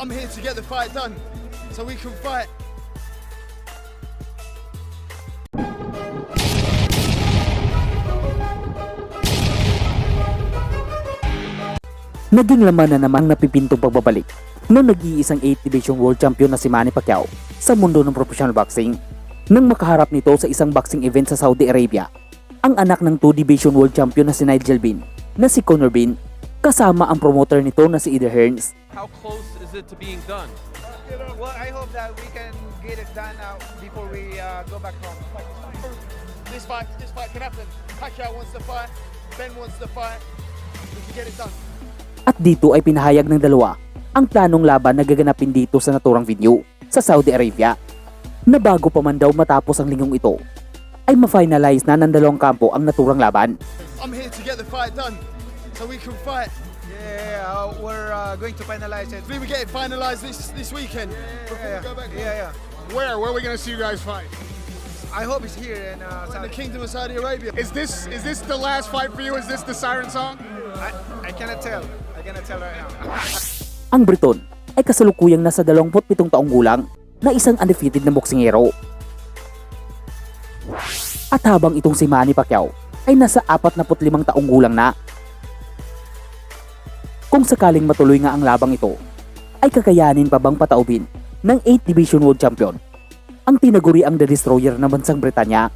I'm here to get the fight done so we can fight. Naging laman na namang napipintong pagbabalik ng nag-iisang 8 Division World Champion na si Manny Pacquiao sa mundo ng professional boxing nang makaharap nito sa isang boxing event sa Saudi Arabia. Ang anak ng 2 Division World Champion na si Nigel Bean na si Conor Bean kasama ang promoter nito na si Eder Hearns How close is it to being done? Well, I hope that we can get it done now before we uh, go back home. This fight, this fight can happen. Pacquiao wants to fight. Ben wants to fight. We can get it done. at dito ay pinahayag ng dalawa ang planong laban na gaganapin dito sa naturang venue sa Saudi Arabia na bago pa man daw matapos ang linggong ito ay ma-finalize na ng dalawang kampo ang naturang laban. I'm here to get the fight done so we can fight. Yeah, uh, we're going to finalize it. We get it finalised this this weekend before Yeah, we go back. yeah, yeah. Where? Where are we going to see you guys fight? I hope it's here in uh, In the. Kingdom of Saudi Arabia. Is this is this the last fight for you? Is this the siren song? I, I cannot tell. I cannot tell right now. Ang Briton ay kasalukuyang nasa 27 taong gulang na isang undefeated na boksingero. At habang itong si Manny Pacquiao ay nasa 45 taong gulang na. Kung sakaling matuloy nga ang labang ito, ay kakayanin pa bang pataubin ng 8 Division World Champion? Ang tinaguri ang The Destroyer ng bansang Britanya